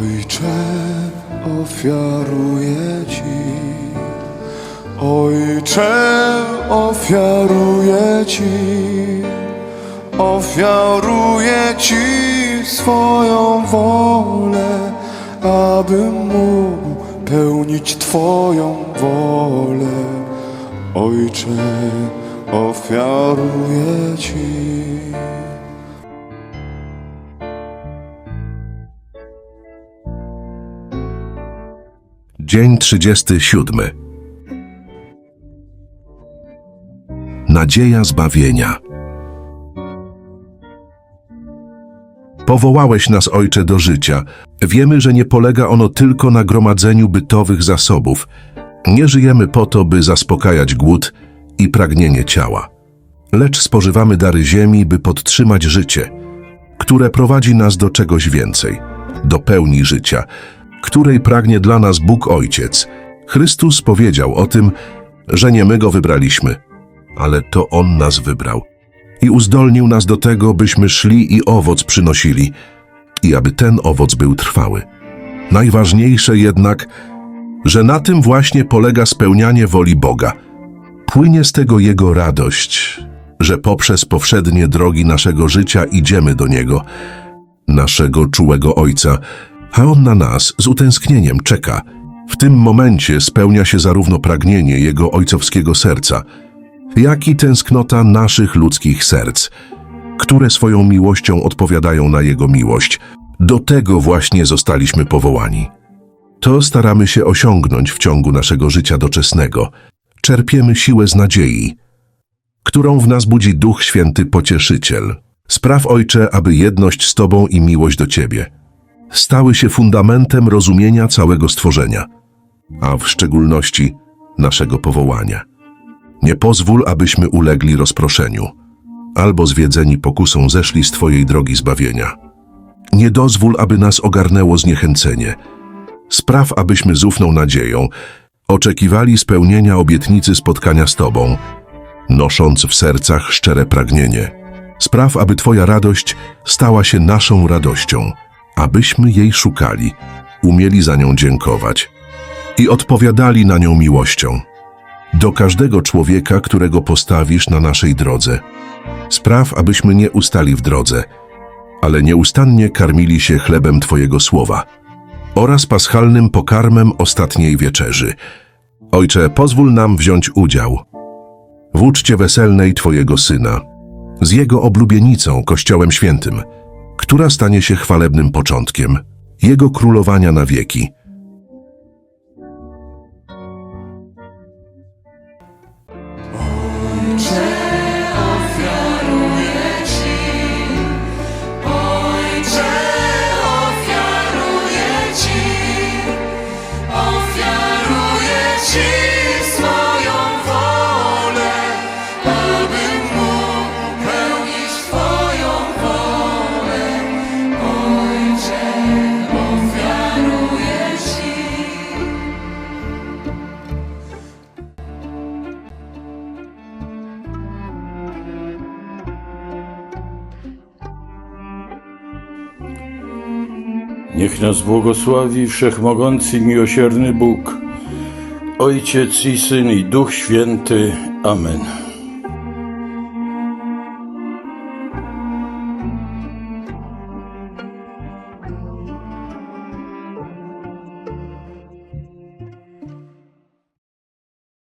Ojcze, ofiaruję Ci. Ojcze, ofiaruję Ci. Ofiaruję Ci swoją wolę, abym mógł pełnić Twoją wolę. Ojcze, ofiaruję Ci. Dzień 37. Nadzieja zbawienia. Powołałeś nas, Ojcze, do życia. Wiemy, że nie polega ono tylko na gromadzeniu bytowych zasobów. Nie żyjemy po to, by zaspokajać głód i pragnienie ciała, lecz spożywamy dary ziemi, by podtrzymać życie, które prowadzi nas do czegoś więcej, do pełni życia, której pragnie dla nas Bóg Ojciec. Chrystus powiedział o tym, że nie my go wybraliśmy, ale to On nas wybrał i uzdolnił nas do tego, byśmy szli i owoc przynosili, i aby ten owoc był trwały. Najważniejsze jednak, że na tym właśnie polega spełnianie woli Boga. Płynie z tego Jego radość, że poprzez powszednie drogi naszego życia idziemy do Niego, naszego czułego Ojca, a On na nas z utęsknieniem czeka. W tym momencie spełnia się zarówno pragnienie Jego ojcowskiego serca, jak i tęsknota naszych ludzkich serc, które swoją miłością odpowiadają na Jego miłość. Do tego właśnie zostaliśmy powołani. To staramy się osiągnąć w ciągu naszego życia doczesnego. Czerpiemy siłę z nadziei, którą w nas budzi Duch Święty Pocieszyciel. Spraw, Ojcze, aby jedność z Tobą i miłość do Ciebie stały się fundamentem rozumienia całego stworzenia, a w szczególności naszego powołania. Nie pozwól, abyśmy ulegli rozproszeniu, albo zwiedzeni pokusą zeszli z Twojej drogi zbawienia. Nie dozwól, aby nas ogarnęło zniechęcenie. Spraw, abyśmy z ufną nadzieją oczekiwali spełnienia obietnicy spotkania z Tobą, nosząc w sercach szczere pragnienie. Spraw, aby Twoja radość stała się naszą radością, abyśmy jej szukali, umieli za nią dziękować i odpowiadali na nią miłością. Do każdego człowieka, którego postawisz na naszej drodze. Spraw, abyśmy nie ustali w drodze, ale nieustannie karmili się chlebem Twojego słowa oraz paschalnym pokarmem ostatniej wieczerzy. Ojcze, pozwól nam wziąć udział w uczcie weselnej Twojego Syna, z Jego oblubienicą, Kościołem Świętym, która stanie się chwalebnym początkiem Jego królowania na wieki. Niech nas błogosławi Wszechmogący Miłosierny Bóg, Ojciec i Syn i Duch Święty. Amen.